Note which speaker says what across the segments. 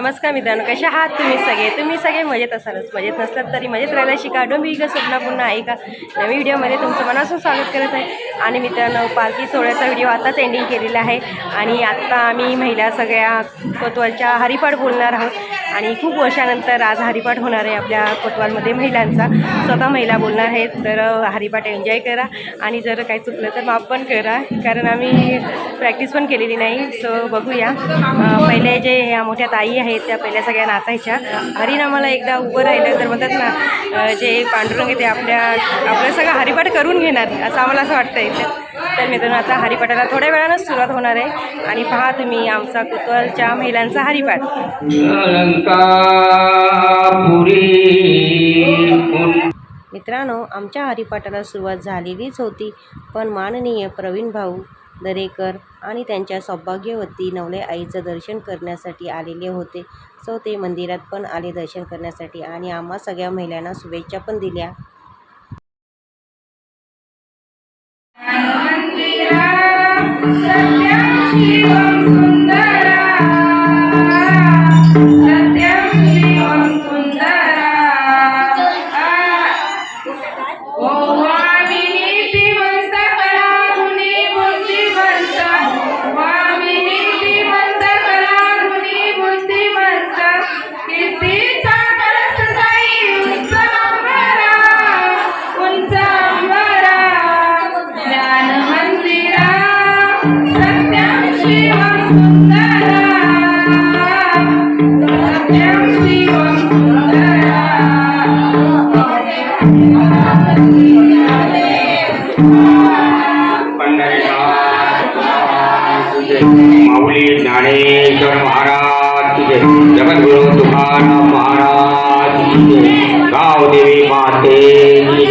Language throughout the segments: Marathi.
Speaker 1: नमस्कार मित्रांनो कशा आहात तुम्ही सगळे? तुम्ही सगळे मजेत असालच. मजेत नसलात तरी मजेत राहायला शिका. डोंबी का स्वप्न पुन्हा ऐका. नवीन व्हिडिओमध्ये तुमचं मनापासून स्वागत करत आहे. आणि मित्रांनो पालखी सोहळ्याचा व्हिडिओ आताच एंडिंग केलेला आहे. आणि आत्ता आम्ही महिला सगळ्या कोतवालच्या हरिपाठ बोलणार आहोत. आणि खूप वर्षानंतर आज हरिपाठ होणार आहे आपल्या कोतवालमध्ये महिलांचा. स्वतः महिला बोलणार आहेत तर हरिपाठ एन्जॉय करा. आणि जर काही चुकलं तर माफ पण करा कारण आम्ही प्रॅक्टिस पण केलेली नाही. सो बघूया. पहिले जे ह्या मोठ्या ताई आहेत त्या पहिल्या सगळ्या नाचायच्या. हरिनामाला एकदा उभं राहिलं तर म्हणतात ना जे पांडुरंग ते आपल्या आपलं सगळं हरिपाठ करून घेणार असं आम्हाला असं वाटतं तर तर मित्रांनो आता हरिपाठाला थोड्या वेळानंच सुरुवात होणार आहे. आणि पहा तुम्ही आमचा कुतवालच्या महिलांचा हरिपाठ. मित्रांनो आमच्या हरिपाठाला सुरुवात झालेलीच होती पण माननीय प्रवीण भाऊ दरेकर आणि त्यांच्या सौभाग्यवती नवले आईचं दर्शन करण्यासाठी आलेले होते. सो ते मंदिरात पण आले दर्शन करण्यासाठी आणि आम्हा सगळ्या महिलांना शुभेच्छा पण दिल्या.
Speaker 2: 能量即刻送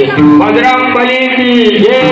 Speaker 2: बजरंग बली की जय.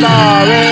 Speaker 2: Sorry.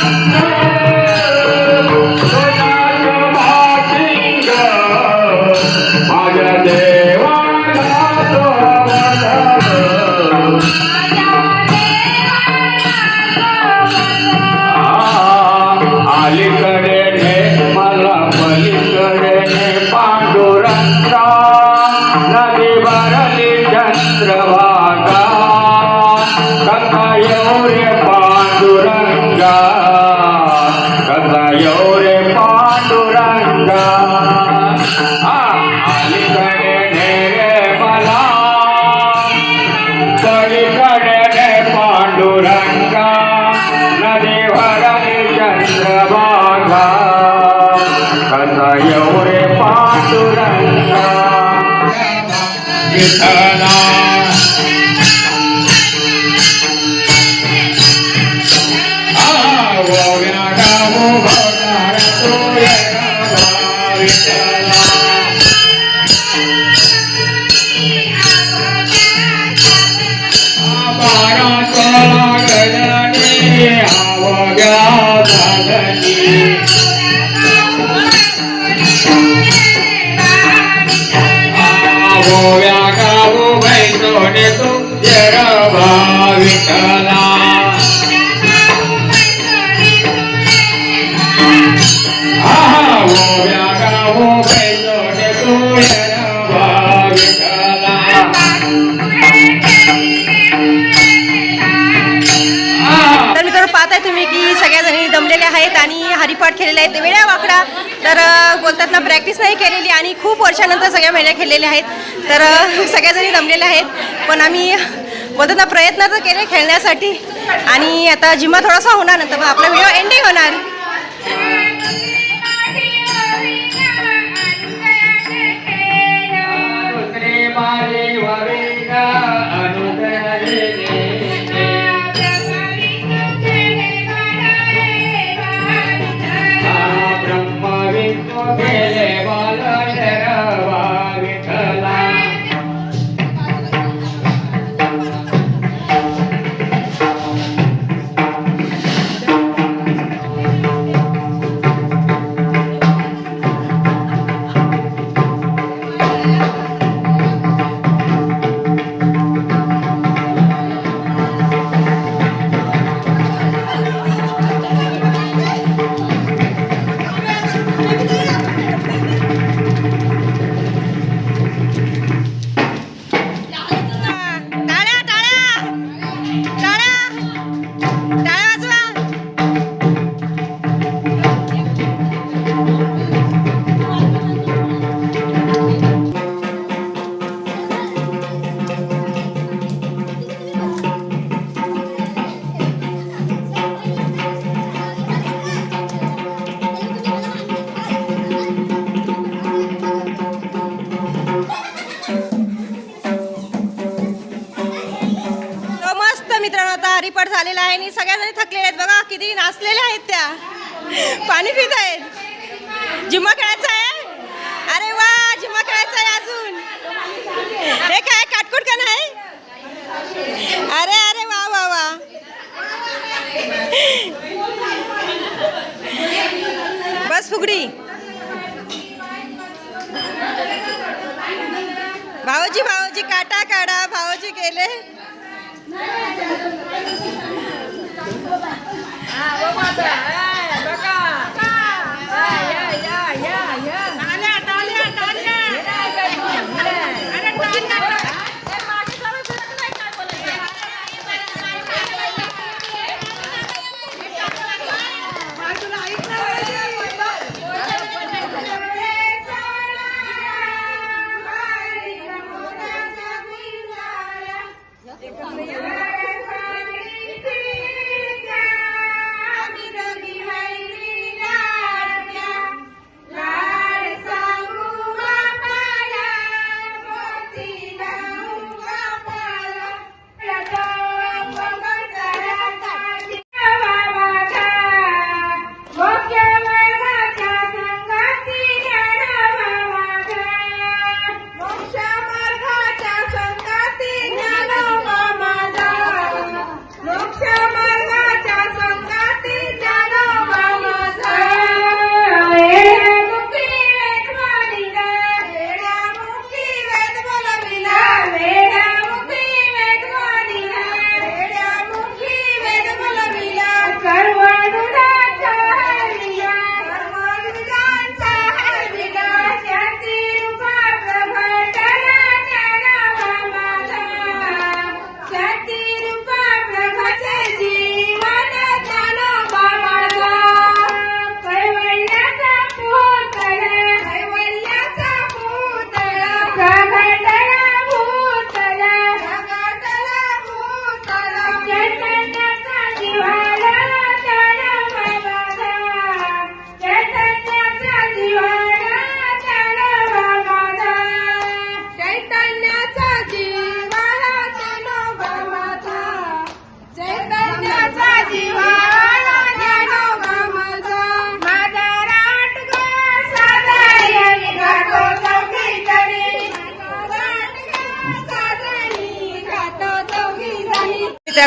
Speaker 2: Thank you. Lord oh. Haripath वाकडा. तर बोलतात ना प्रॅक्टिस नाही केलेली आणि खूप वर्षानंतर सगळ्या महिन्या खेळलेल्या आहेत. तर सगळ्याजणी जमलेल्या आहेत. पण आम्ही बोलतात ना प्रयत्न तर केले खेळण्यासाठी. आणि आता जिमा थोडासा होणार नंतर मग आपला व्हिडिओ एंडिंग होणार. काय का नाही अरे अरे वा वा वा बस फुगडी। भाऊजी भाऊजी काटा काढा भाऊजी गेले।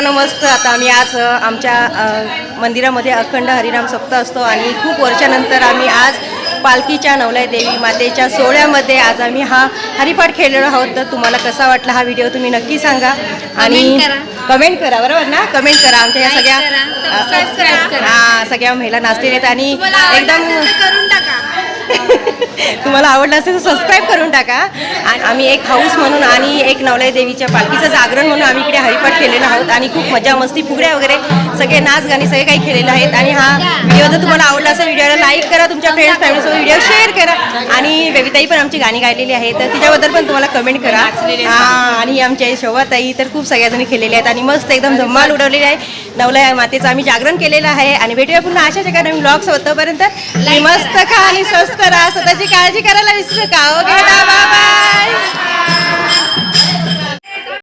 Speaker 1: मस्त. आता आम्ही आज आमच्या मंदिरामध्ये अखंड हरिनाम सप्ताह असतो आणि खूप वर्षानंतर आम्ही आज पालखीच्या नवलाई देवी मातेच्या सोहळ्यामध्ये आज आम्ही हा हरिपाठ खेळलेलो आहोत. तर तुम्हाला कसा वाटला हा व्हिडिओ तुम्ही नक्की सांगा. आणि. कमेंट करा. बरोबर ना? कमेंट करा. आमच्या या सगळ्या. हा सगळ्या महिला नाचलेल्या आहेत आणि एकदम तुम्हाला आवडलं असेल तर सबस्क्राईब करून टाका. आणि आम्ही एक हाऊस म्हणून आणि एक नवलाई देवीच्या पालखीचं जागरण म्हणून आम्ही इकडे हरिपाठ केलेलो आहोत. आणि खूप मजा मस्ती फुगड्या वगैरे सगळे नाच गाणी सगळे काही केलेलं आहेत आणि हा व्हिडिओ जर तुम्हाला आवडला असेल व्हिडिओला लाईक करा तुमच्या फ्रेंड्स फॅमिलीसोबत व्हिडिओ शेअर करा. आणि बेबीताई पण आमची गाणी गायलेली आहेत तर तिच्याबद्दल पण तुम्हाला कमेंट करा. हां आणि आमच्या आई शोभाताई तर खूप सगळ्याजणी केलेल्या आहेत आणि मस्त एकदम धम्माल उडवलेली आहे. नवलाई मातेचं आम्ही जागरण केलेलं आहे आणि भेटूया पुन्हा अशाच एका नवीन ब्लॉग्स होतोपर्यंत मस्त खा आणि स्वस्त राहा. स्वतःची काळजी करायला विसरू नका ओके बाय.